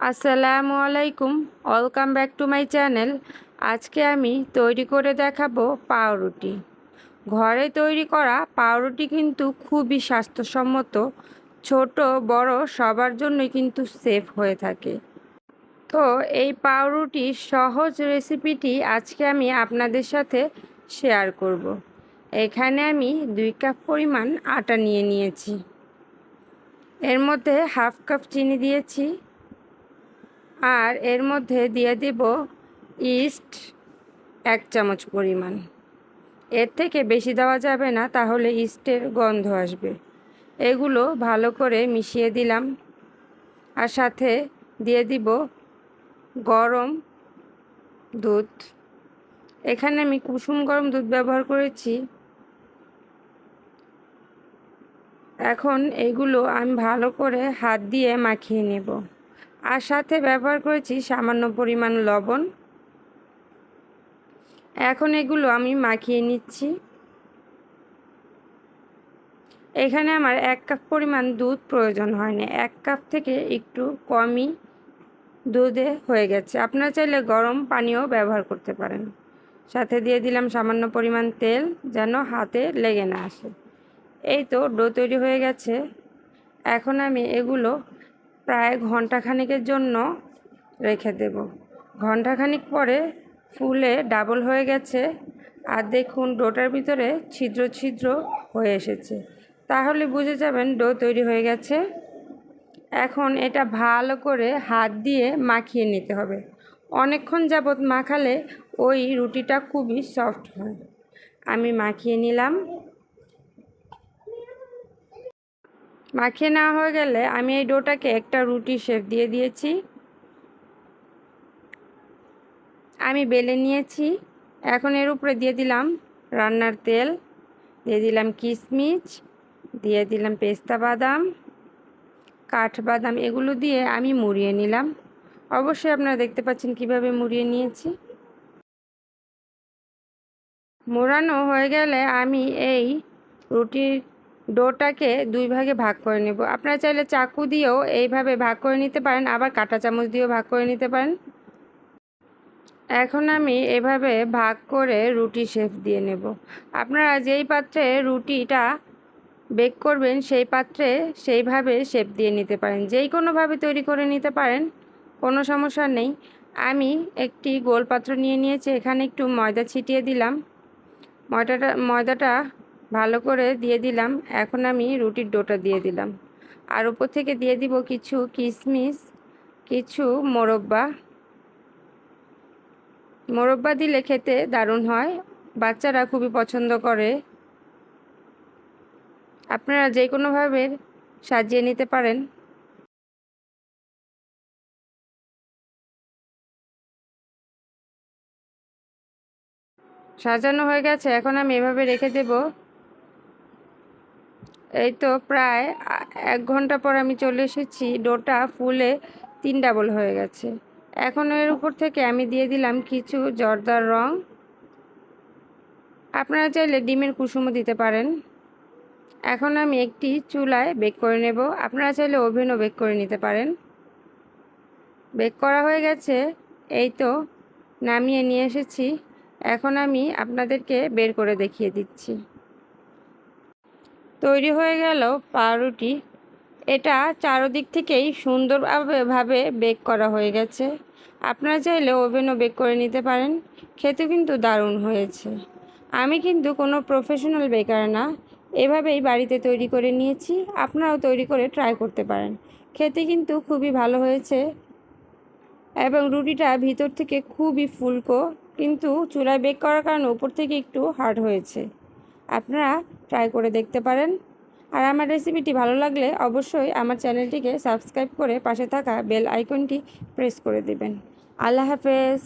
আসসালামু আলাইকুম, welcome back to my channel. আজকে আমি তৈরি করে দেখাবো পাউরুটি। ঘরে তৈরি করা পাউরুটি কিন্তু খুবই স্বাস্থ্যসম্মত। ছোট, বড়, সবার জন্যই কিন্তু সেফ হয়ে থাকে। তো এই পাউরুটির সহজ রেসিপিটি আজকে আমি আপনাদের সাথে শেয়ার করব। এখানে আমি দুই কাপ পরিমাণ আটা নিয়ে নিয়েছি। এর মধ্যে হাফ কাপ চিনি দিয়েছি। আর এর মধ্যে দিয়ে দিব ইস্ট এক চামচ পরিমাণ। এর থেকে বেশি দেওয়া যাবে না, তাহলে ইস্টের গন্ধ আসবে। এগুলো ভালো করে মিশিয়ে দিলাম। আর সাথে দিয়ে দিব গরম দুধ। এখানে আমি কুসুম গরম দুধ ব্যবহার করেছি। এখন এগুলো আমি ভালো করে হাত দিয়ে মাখিয়ে নেব। আর সাথে ব্যবহার করেছি সামান্য পরিমাণ লবণ। এখন এগুলো আমি মাখিয়ে নিচ্ছি। এখানে আমার এক কাপ পরিমাণ দুধ প্রয়োজন হয় না এক কাপ থেকে একটু কমই দুধে হয়ে গেছে। আপনারা চাইলে গরম পানিও ব্যবহার করতে পারেন। সাথে দিয়ে দিলাম সামান্য পরিমাণ তেল যেন হাতে লেগে না আসে। এই তো ডো তৈরি হয়ে গেছে। এখন আমি এগুলো প্রায় ঘন্টাখানিকের জন্য রেখে দেব। ঘন্টাখানিক পরে ফুলে ডাবল হয়ে গেছে আর দেখুন ডোটার ভিতরে ছিদ্র ছিদ্র হয়ে এসেছে। তাহলে বুঝে যাবেন ডো তৈরি হয়ে গেছে। এখন এটা ভালো করে হাত দিয়ে মাখিয়ে নিতে হবে। অনেকক্ষণ যাবৎ মাখালে ওই রুটিটা খুবই সফট হয়। আমি মাখিয়ে নিলাম। মাখিয়ে নেওয়া হয়ে গেলে আমি এই ডোটাকে একটা রুটি শেপ দিয়ে দিয়েছি। আমি বেলে নিয়েছি। এখন এর উপরে দিয়ে দিলাম রান্নার তেল, দিয়ে দিলাম কিশমিচ দিয়ে দিলাম পেস্তা বাদাম কাঠবাদাম এগুলো দিয়ে আমি মুড়িয়ে নিলাম। অবশ্যই আপনারা দেখতে পাচ্ছেন কীভাবে মুড়িয়ে নিয়েছি। মোড়ানো হয়ে গেলে আমি এই রুটির ডোটাকে দুই ভাগে ভাগ করে নেব। আপনারা চাইলে চাকু দিয়েও এইভাবে ভাগ করে নিতে পারেন, আবার কাঁটা চামচ দিয়েও ভাগ করে নিতে পারেন। এখন আমি এভাবে ভাগ করে রুটি শেফ দিয়ে নেব। আপনারা যেই পাত্রে রুটিটা বেক করবেন, সেই পাত্রে সেইভাবে শেপ দিয়ে নিতে পারেন। যেই কোনোভাবে তৈরি করে নিতে পারেন, কোনো সমস্যা নেই। আমি একটি গোল পাত্র নিয়ে নিয়েছি, এখানে একটু ময়দা ছিটিয়ে দিলাম। ময়দাটা ময়দাটা ভালো করে দিয়ে দিলাম। এখন আমি রুটির ডোটা দিয়ে দিলাম। আর উপর থেকে দিয়ে দিব কিছু কিশমিশ কিছু মোরব্বা। মোরব্বা দিলে খেতে দারুণ হয়, বাচ্চারা খুবই পছন্দ করে। আপনারা যে কোনোভাবে সাজিয়ে নিতে পারেন। সাজানো হয়ে গেছে, এখন আমি এভাবে রেখে দেব। এই তো প্রায় এক ঘণ্টা পর আমি চলে এসেছি। ডোটা ফুলে তিন ডাবল হয়ে গেছে। এখন এর উপর থেকে আমি দিয়ে দিলাম কিছু জর্দার রং। আপনারা চাইলে ডিমের কুসুমও দিতে পারেন। এখন আমি একটি চুলায় বেক করে নেব। আপনারা চাইলে ওভেনও বেক করে নিতে পারেন। বেক করা হয়ে গেছে। এই তো নামিয়ে নিয়ে এসেছি। এখন আমি আপনাদেরকে বের করে দেখিয়ে দিচ্ছি। তৈরি হয়ে গেল পাউরুটি। এটা চারোদিক থেকেই সুন্দরভাবে ভাবে বেক করা হয়ে গেছে। আপনারা চাইলে ওভেনও বেক করে নিতে পারেন। খেতে কিন্তু দারুণ হয়েছে। আমি কিন্তু কোনো প্রফেশনাল বেকার না। এভাবেই বাড়িতে তৈরি করে নিয়েছি। আপনারাও তৈরি করে ট্রাই করতে পারেন। খেতে কিন্তু খুবই ভালো হয়েছে। এবং রুটিটা ভিতর থেকে খুবই ফুলকো। কিন্তু চুলায় বেক করার কারণে উপর থেকে একটু হার্ড হয়েছে। আপনারা ট্রাই করে দেখতে পারেন। আর আমার রেসিপিটি ভালো লাগলে অবশ্যই আমার চ্যানেলটিকে সাবস্ক্রাইব করে পাশে থাকা বেল আইকনটি প্রেস করে দেবেন। আল্লাহ হাফেজ।